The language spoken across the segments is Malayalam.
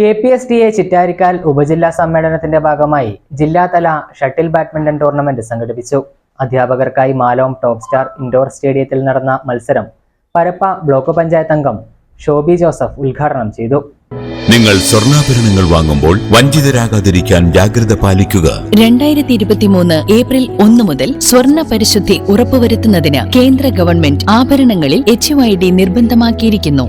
K P S T A Chittarikkal ഉപജില്ലാ സമ്മേളനത്തിന്റെ ഭാഗമായി ജില്ലാതല ഷട്ടിൽ ബാഡ്മിന്റൺ ടൂർണമെന്റ് സംഘടിപ്പിച്ചു. അധ്യാപകർക്കായി മാലോം ടോപ്പ് സ്റ്റാർ ഇൻഡോർ സ്റ്റേഡിയത്തിൽ നടന്ന മത്സരം പരപ്പ ബ്ലോക്ക് പഞ്ചായത്ത് അംഗം ഷോബി ജോസഫ് ഉദ്ഘാടനം ചെയ്തു. നിങ്ങൾ സ്വർണാഭരണങ്ങൾ വാങ്ങുമ്പോൾ വഞ്ചിതരാകാതിരിക്കാൻ ജാഗ്രത പാലിക്കുക. രണ്ടായിരത്തി ഇരുപത്തിമൂന്ന് ഏപ്രിൽ ഒന്ന് മുതൽ സ്വർണ പരിശുദ്ധി ഉറപ്പുവരുത്തുന്നതിന് കേന്ദ്ര ഗവൺമെന്റ് ആഭരണങ്ങളിൽ H I D നിർബന്ധമാക്കിയിരിക്കുന്നു.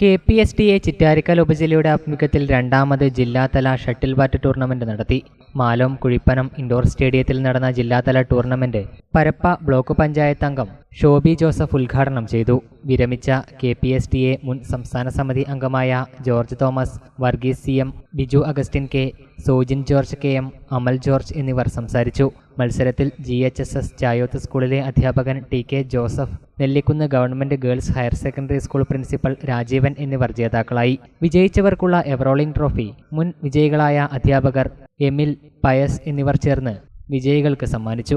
K P S T A Chittarikkal ഉപജില്ലയുടെ ആഭിമുഖ്യത്തിൽ രണ്ടാമത് ജില്ലാതല ഷട്ടിൽ ബാറ്റ് ടൂർണമെന്റ് നടത്തി. മാലോം കുഴിപ്പനം ഇൻഡോർ സ്റ്റേഡിയത്തിൽ നടന്ന ജില്ലാതല ടൂർണമെന്റ് പരപ്പ ബ്ലോക്ക് പഞ്ചായത്ത് അംഗം ഷോബി ജോസഫ് ഉദ്ഘാടനം ചെയ്തു. വിരമിച്ച K P S T A മുൻ സംസ്ഥാന സമിതി അംഗമായ George Thomas Varghese C M Biju Augustine K Sojin George K M Amal George എന്നിവർ സംസാരിച്ചു. മത്സരത്തിൽ G H S S Chayoth സ്കൂളിലെ അധ്യാപകൻ T K Joseph Nellikkunnu government girls higher secondary school principal Rajeevan എന്നിവർ ജേതാക്കളായി. വിജയിച്ചവർക്കുള്ള എവറോളിംഗ് ട്രോഫി മുൻ വിജയികളായ അധ്യാപകർ എമിൽ പയസ് എന്നിവർ ചേർന്ന് വിജയികൾക്ക് സമ്മാനിച്ചു.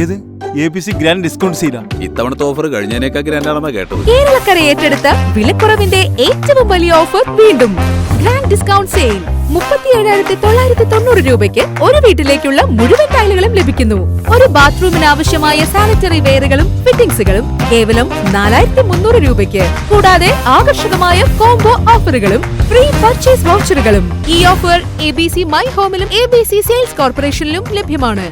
ഏത്? A B C grand discount ഇത്തവണത്തെ ഓഫർ കഴിഞ്ഞതിനേക്കാൾ ഗ്രാൻഡാണെന്നാ കേട്ടത്. കേരളക്കര ഏറ്റെടുത്ത വിലക്കുറവിന്റെ ഏറ്റവും വലിയ ഓഫർ വീണ്ടും. ഗ്രാൻഡ് ഡിസ്കൗണ്ട് സെയിൽ മുപ്പത്തിയേഴായിരത്തി തൊള്ളായിരത്തി തൊണ്ണൂറ് രൂപയ്ക്ക് ഒരു വീട്ടിലേക്കുള്ള മുഴുവൻ ടൈലുകളും ലഭിക്കുന്നു. ഒരു ബാത്റൂമിന് ആവശ്യമായ സാനിറ്ററി വെയറുകളും ഫിറ്റിംഗ്സുകളും കേവലം നാലായിരത്തി മുന്നൂറ് രൂപയ്ക്ക്. കൂടാതെ ആകർഷകമായ കോംബോ ഓഫറുകളും ഫ്രീ പർച്ചേസ് വൗച്ചറുകളും ഈ offer A B C my ഹോമിലും A B C sales കോർപ്പറേഷനിലും ലഭ്യമാണ്.